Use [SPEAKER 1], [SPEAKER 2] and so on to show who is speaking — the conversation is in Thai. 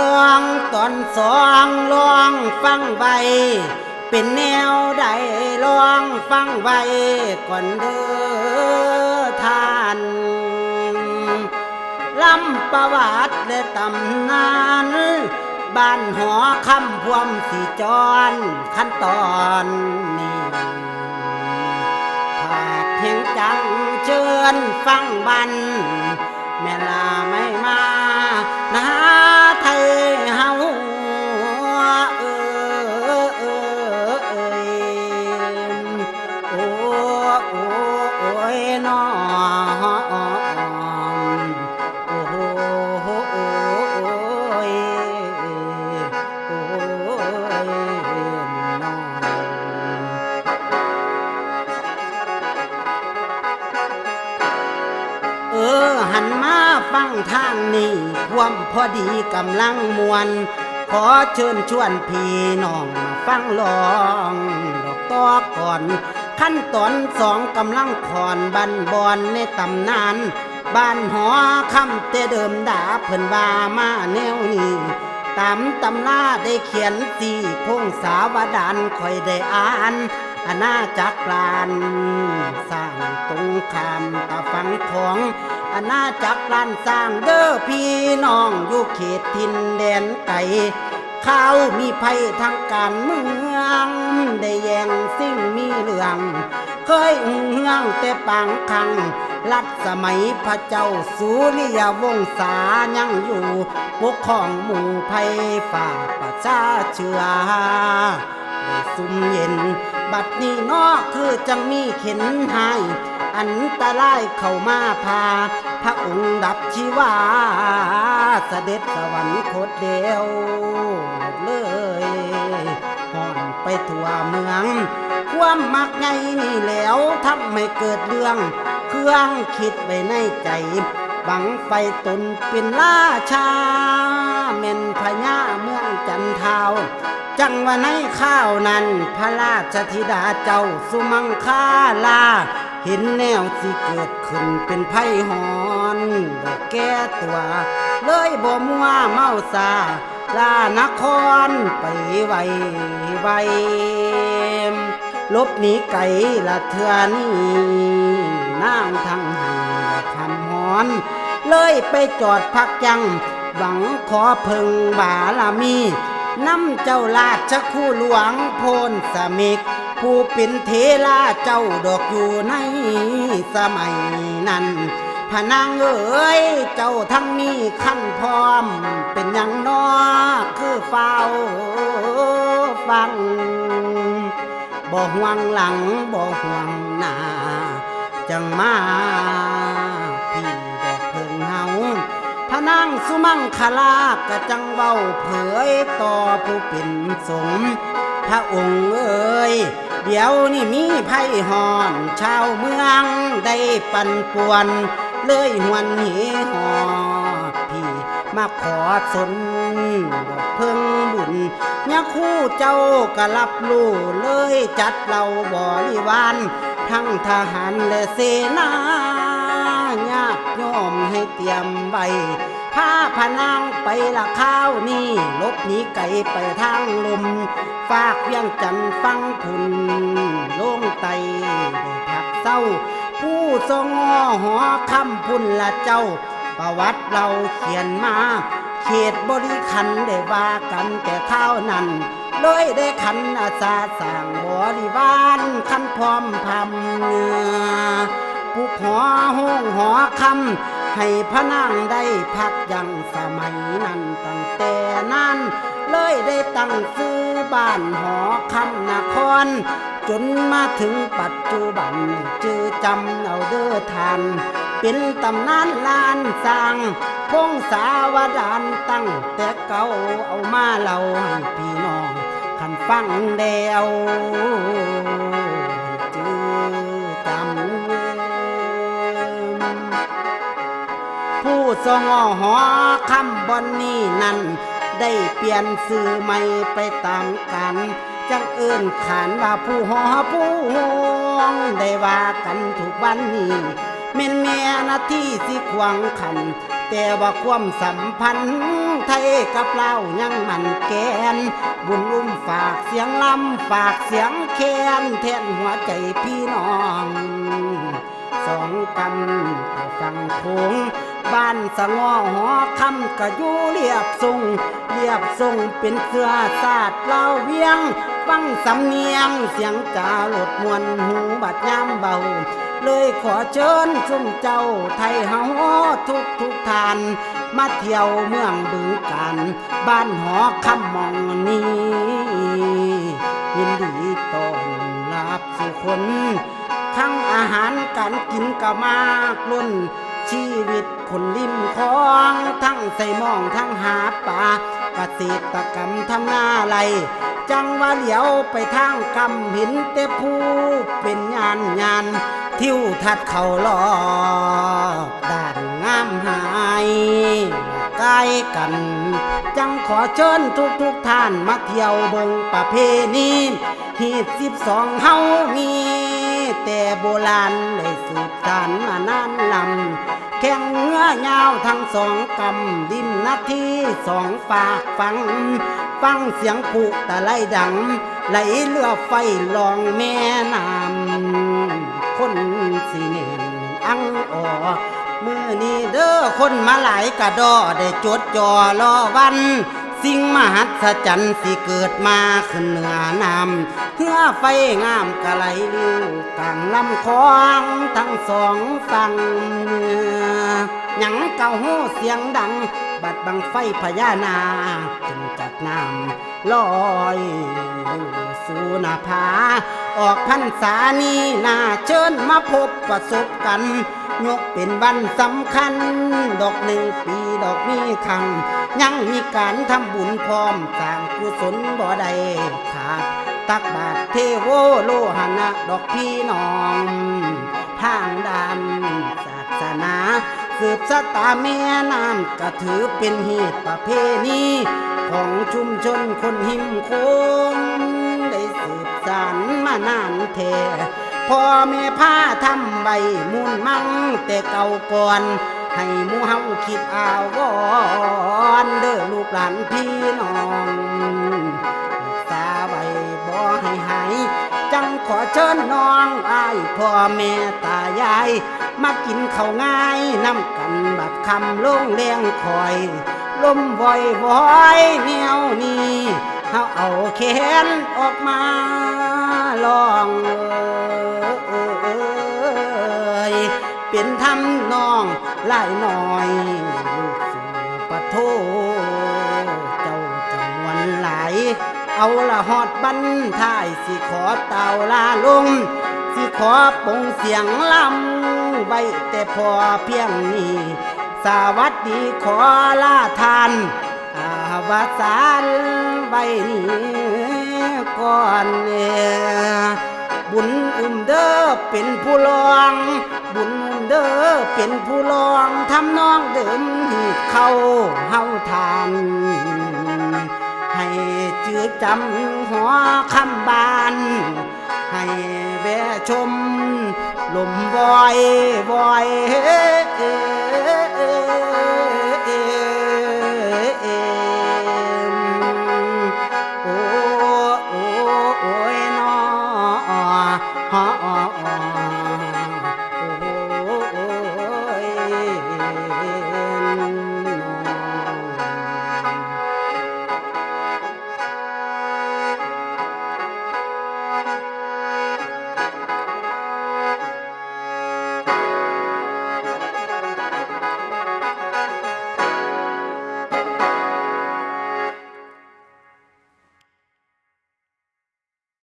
[SPEAKER 1] อนสองลองฟังไว้เป็นแนวใดลองฟังไว้ก่อนเด้อท่านลำประวัติและตำนานบ้านหอคำพวมสีจรขั้นตอนนี้ถ้าเพียงจังเชิญฟังบัน แม่ลาไม่มานาไทยเฮา ออหันมาฟังทางนี้พวมพอดีกำลังมวนขอเชิญชวนพี่น้องมาฟังลองดอกตอก่อน ขั้นตอนสองกำลังขอนบันบอนในตำนาน บ้านหอคำแต่เดิมดาเพิ่นว่ามาแนวนี้ตามตำราได้เขียนสี่พงสาวดานคอยได้อ่าน อาณาจักรลานสร้างตรงขามตาฟังของอาณาจักรลานสร้างเด้อพี่น้องอยู่เขตทินแดนไก่ข้าวมีภัยทางการเมือง ได้แย่งสิ่งมีเรื่อง เคยอุ่งเฮืองแต่ปางคังรัดสมัยพระเจ้าสุริยวงศายังอยู่ ปกครองหมู่ภัยฝ่าประชาเชื้อ ได้ซุ่มเย็น บัดนี้นอกคือจังมีเข็นหายอันตรายเข้ามาพา พระองค์ดับชีวา เสด็จสวรรคตเดียวเลยห่อนไปทั่วเมือง ความมักไงนี่แล้วทำให้เกิดเรื่อง เครื่องคิดไว้ในใจ บังไฟตนเป็นราชาแม่นพญาเมืองจันทาวจังว่าในข้าวนั้น พระราชธิดาเจ้าสุมังคาลา เห็นแนวสิเกิดขึ้นเป็นไพ่หอนแก้ตัว เลยบ่มัวเมาซาลานครไปไวไวลบหนีไก่ละเทือนี่นางทั้งหันคำหอน เลยไปจอดพักยัง หวังขอเพึงบารมีน้ำเจ้าราชคู่หลวงโพนสมิก ผู้เป็นเทลาเจ้าดอกอยู่ในสมัยนั้นพนางเอ๋ยเจ้าทั้งมีขั้นพร้อม เป็นอย่างนอคือเฝ้าฟัง บ่ห่วงหลังบ่ห่วงหน้าจังมา นางสุมังคลากะจังเว้าเผยต่อผู้เป็นสงพระองค์เอ้ยเดี๋ยวนี่มีไพ่หอนชาวเมืองได้ปั่นป่วน เลยหวนเหหอพี่มาขอสนเพิ่งบุญยาคู่เจ้าก็รับรู้เลยจัดเราบริวารทั้งทหารและเสนาญาติโยมให้เตรียมไว้ พาพนางไปละข้าวนี่ลบหนีไก่ไปทางลม ฝากเวียงจันฟังพุนลงไตได้พักเศร้า ผู้ทรงหอคำพุนละเจ้า ประวัติเราเขียนมา เขตบริขันได้ว่ากันแต่ข้าวนั้นเลยได้ขันอาสาสร้างบริวารขันพร้อมพำปุกหอห้องหอคำ ให้พระนางได้พักยังสมัยนั้นตั้งแต่นั้น เลยได้ตั้งซื้อบ้านหอคำนคร จนมาถึงปัจจุบันจือจำเอาเด้อทานเป็นตำนานลานสร้างพงสาวดานตั้งแต่เก่าเอามาเล่าให้พี่น้อง ขันฟังเดียวำผู้ทรงหอคำบอนนี้นั้นได้เปลี่ยนสื่อใหม่ไปตามกัน จังเอิ้นขานว่าผู้หอผู้หวงได้ว่ากันทุกวันนี้เม่นแม่หนาที่สิควางขัน แต่ว่าความสัมพันธ์ไทยกับเรายังมันแกน บุญลุ่มฝากเสียงลำฝากเสียงแคนแทนหัวใจพี่น้อง สองกันต่ฟังโขง บ้านสะงอหอคำกะอยู่เรียบทรงเรียบทรงเป็นเสื้อสาดเล่าเวียง ฟังสำเนียงเสียงจาหลดมวนหูบัดยามเบา เลยขอเชิญชุมเจ้าไทยเฮาทุกทุกทาน มาเที่ยวเมืองบึงการบ้านหอคำมองนี้ยินดีต้อนรับสุคนทั้งอาหารการกินก็มากล้น ชีวิตคนริมคลองทั้งใส่มองทั้งหาปลาเกษตรกรรมทำหน้าไรจังว่าเหลียวไปทางกำหินเตผู้เป็นยานยาน ทิวทัดเขาลอบด้านงามหายใกล้กัน จังขอเชิญทุกทุกท่านมาเที่ยวเบิงประเพณีฮีดสิบสองเฮามี แต่โบราณเลยสืบสานมานานลำแข่งเงื้อยาวทั้งสองกำดินนาทีสองฝากฟัง ฟังเสียงผูกตะไลดัง ไหลเรือไฟลองแม่น้ำคนสีเนนอังออมือนี้เด้อคนมาหลายกระดอได้จดจ่อรอวัน สิ่งมหัศจรรย์สิเกิดมาขึ้นเหนือน้ำเพื่อไฟงามกะไหลลิวกลางลำคลองทั้งสองฝั่งหยังเก่าหูเสียงดัง บัดบังไฟพญานาคขึ้นจากน้ำลอยสู่นาผาออกพรรษานี้นาเชิญมาพบประสบกัน ยกเป็นวันสำคัญ ดอกหนึ่งปี ดอกมีคัง ยังมีการทำบุญพร้อมสร้างกุศลบ่ได้ขาดตักบาทเทโวโลหณะดอกพี่น้อง ทางด้านศาสนา สืบสตาแม่น้ำก็ถือเป็นเหตุประเพณีของชุมชนคนหิมโคงได้สืบสานมานานแท้พ่อแม่พาทำใบมุนมั่งแต่เก่าก่อน ให้หมูเฮาคิดเอาวอนเด้อลูกหลานพี่น้องรักษาไว้บ่ให้หายจังขอเชิญน้องอายพ่อแม่ตายาย มากินข้าวง่ายน้ำกันบัดคำลงแรงคอยลมวอยวอยเหนียวนี้เฮาเอาแขนออกมา เป็นทำนองหลายหน่อยลูกสู่ปะโทเจ้าจำวันไหลาย เอาละหอดบันท้ายสิขอเต่าลาลง สิขอปงเสียงลำไว้แต่พอเพียงนี้ สวัสดีขอลาทานอาวสานไว้นี้ก่อนเนี่ยบุญอุ้มเด้อเป็นผู้ลอง บุญ เด้อเป็นผู้ลองทำน้องเดิมหีดเข้าเฮาทานให้จืดจำหัวคำบาน ให้แวะชม ลมวอยวอยเฮ้